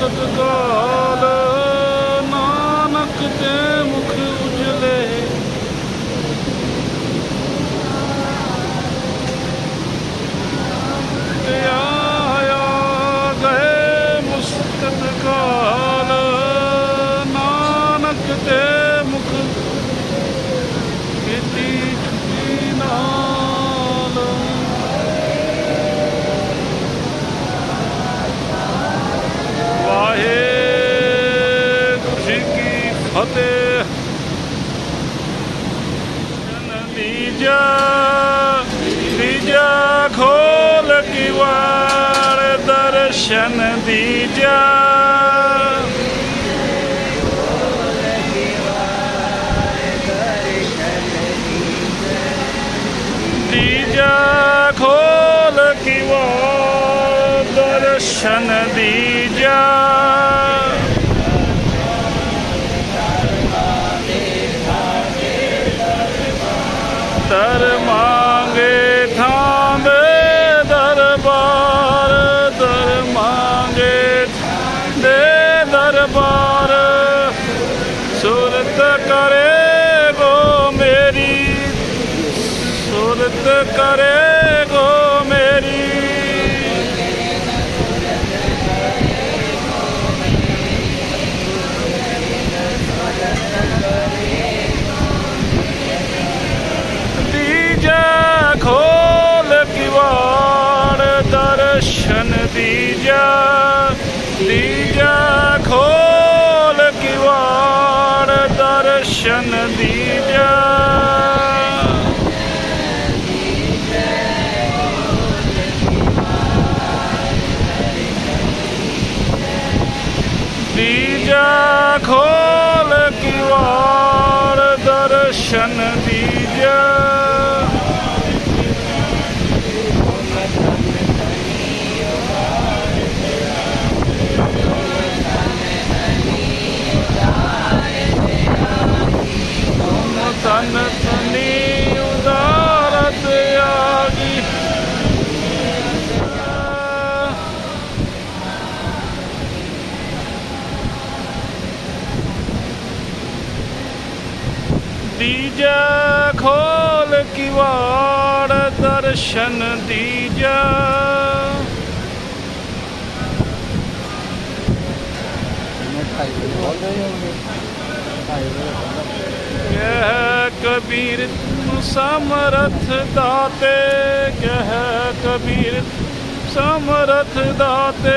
go, go, go. ਦਰਸ਼ਨ ਦੀਜਾ ਦੀਜਾ ਖੋਲ ਕਿਵਾੜ ਦਰਸ਼ਨ ਦੀਜਾ ਦਰਸ਼ਨ ਦੀਜਾ ਦੀਜਾ ਖੋਲ ਕਿਵਾੜ ਦਰਸ਼ਨ ਦੀਜਾ ਤਨ ਦੀਜਾ ਖੋਲ ਕਿਵਾੜ ਦਰਸ਼ਨ ਦੀਜਾ ਕਹਿ ਕਬੀਰ ਤੂੰ ਸਮਰਥ ਦਾਤੇ ਕਹਿ ਕਬੀਰ ਸਮਰਥ ਦਾਤੇ।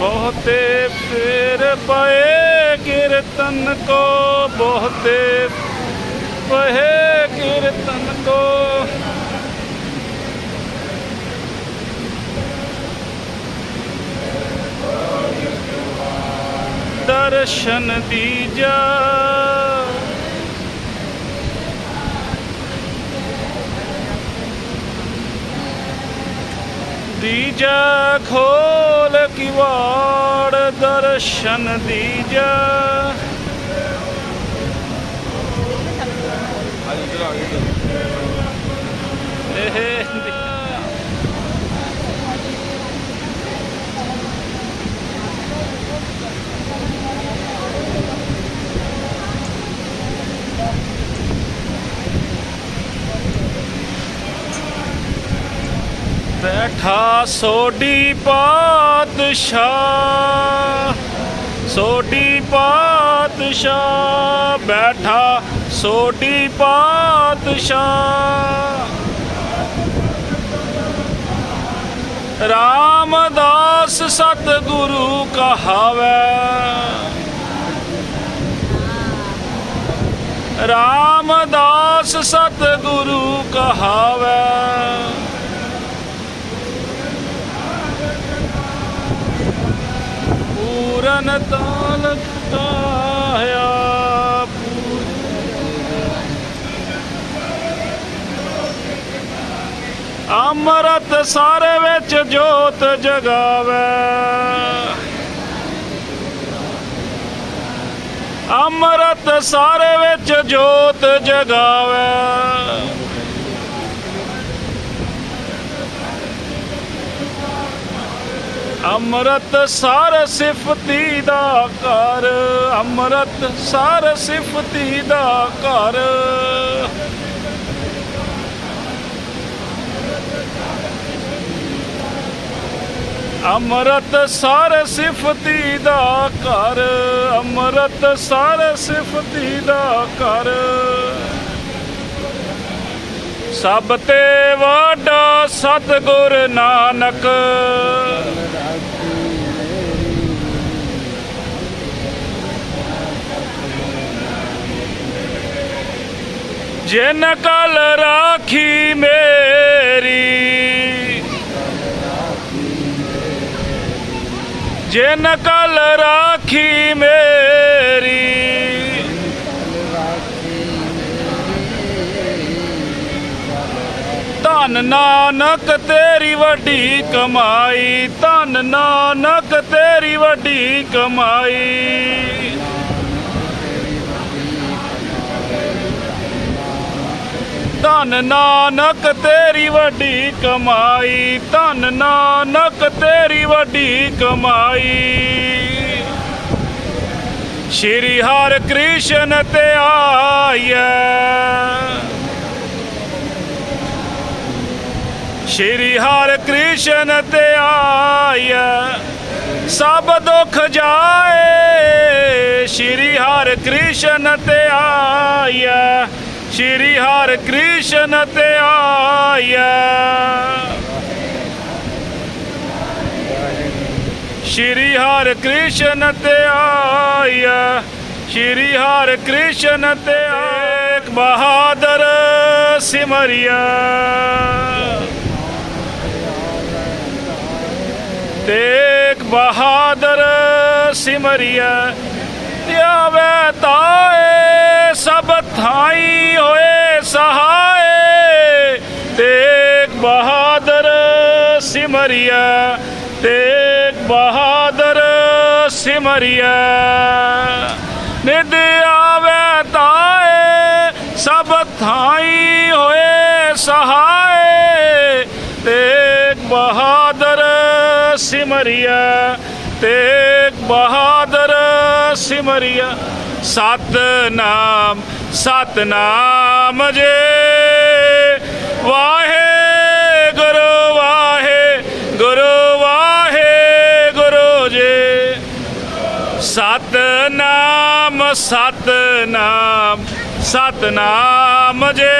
ਬਹੁਤੇ ਫੇਰ ਪਏ ਕੀਰਤਨ ਕੋ ਬਹੁਤੇ ਪਏ ਕੀਰਤਨ ਕੋ। ਦਰਸ਼ਨ ਦੀਜਾ। ਦੀਜਾ ਖੋਲ ਕਿਵਾੜ ਦਰਸ਼ਨ ਦੀਜਾ। ਇਹ ਠਾ ਸੋਡੀ ਪਾਤਸ਼ਾਹ ਸੋਡੀ ਪਾਤਸ਼ਾਹ ਬੈਠਾ ਸੋਡੀ ਪਾਤਸ਼ਾਹ। ਰਾਮਦਾਸ ਸਤਿਗੁਰੂ ਕਹਾਵੇ। ਰਾਮਦਾਸ ਸਤਿਗੁਰੂ ਕਹਾਵੇ। ਪੂਰਨ ਤਾਲ ਤਾਇਆ ਅੰਮ੍ਰਿਤ ਸਾਰੇ ਵਿੱਚ ਜੋਤ ਜਗਾਵੇ। ਅੰਮ੍ਰਿਤ ਸਾਰੇ ਵਿੱਚ ਜੋਤ ਜਗਾਵੇ। ਅੰਮ੍ਰਿਤ ਸਾਰ ਸਿਫਤੀ ਦਾ ਘਰ, ਅੰਮ੍ਰਿਤ ਸਾਰ ਸਿਫਤੀ ਦਾ ਘਰ। ਅੰਮ੍ਰਿਤ ਸਾਰ ਸਿਫਤੀ ਦਾ ਘਰ, ਅੰਮ੍ਰਿਤ ਸਾਰ ਸਿਫਤੀ ਦਾ ਘਰ। ਸਭ ਤੇ ਵਾਡਾ ਸਤਿਗੁਰ ਨਾਨਕ ਜਿਨ ਕਲ ਰਾਖੀ ਮੇਰੀ, ਜਿਨ ਕਲ ਰਾਖੀ ਮੇਰੀ, ਧਨ ਨਾਨਕ ਤੇਰੀ ਵੱਡੀ ਕਮਾਈ, ਧਨ ਨਾਨਕ ਤੇਰੀ ਵੱਡੀ ਕਮਾਈ। ਧਨ ਨਾਨਕ ਤੇਰੀ ਵੱਡੀ ਕਮਾਈ, ਧਨ ਨਾਨਕ ਤੇਰੀ ਵੱਡੀ ਕਮਾਈ। ਸ਼੍ਰੀ ਹਰਿ ਕ੍ਰਿਸ਼ਨ ਤੇ ਆਇਆ ਸ਼੍ਰੀ ਹਰਿ ਕ੍ਰਿਸ਼ਨ ਤੇ ਆਇਆ ਸਭ ਦੁੱਖ ਜਾਏ, ਸ਼੍ਰੀ ਹਰਿ ਕ੍ਰਿਸ਼ਨ ਤੇ ਆਇਆ ਸ਼੍ਰੀ ਹਰਿ ਕ੍ਰਿਸ਼ਨ ਤੇ ਆਇਆ ਸ਼੍ਰੀ ਹਰਿ ਕ੍ਰਿਸ਼ਨ ਤੇ ਆਇਆ ਸ਼੍ਰੀ ਹਰਿ ਕ੍ਰਿਸ਼ਨ ਤੇ ਏਕ ਬਹਾਦਰ ਸਿਮਰਿਆ ਤੇਗ ਬਹਾਦਰ ਸਿਮਰਿਆ ਧਿਆਵੇ ਤਾਏ ਸਭ ਥਾਈ ਹੋਏ ਸਹਾਏ। ਤੇਗ ਬਹਾਦਰ ਸਿਮਰਿਆ ਤੇਗ ਬਹਾਦਰ ਸਿਮਰਿਆ ਨਿਦ ਆਵੇ ਤਾਏ ਸਭ ਥਾਈ ਹੋਏ ਸਹਾਏ। ਤੇਗ ਬਹਾਦਰ ਸਿਮਰਿਆ ਤੇਗ ਬਹਾਦਰ ਸਿਮਰਿਆ ਸਤਨਾਮ ਸਤਨਾਮ ਜੇ। ਵਾਹੇ ਗੁਰੂ ਵਾਹੇ ਗੁਰੂ ਵਾਹੇ ਗੁਰੂ ਜੇ। ਸਤਨਾਮ ਸਤਨਾਮ ਸਤਨਾਮ ਜੇ।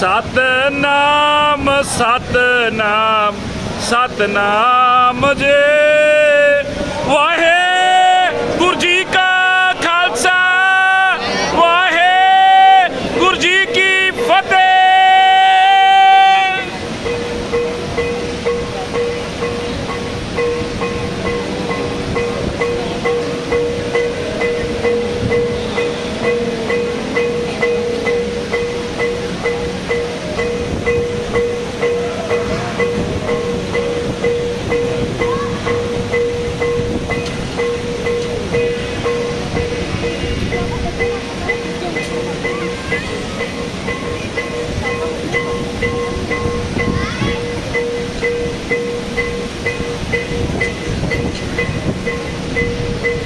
ਸਤਨਾਮ ਸਤਨਾਮ ਸਤਨਾਮ ਜੇ। ਵਾਹਿ Thank you.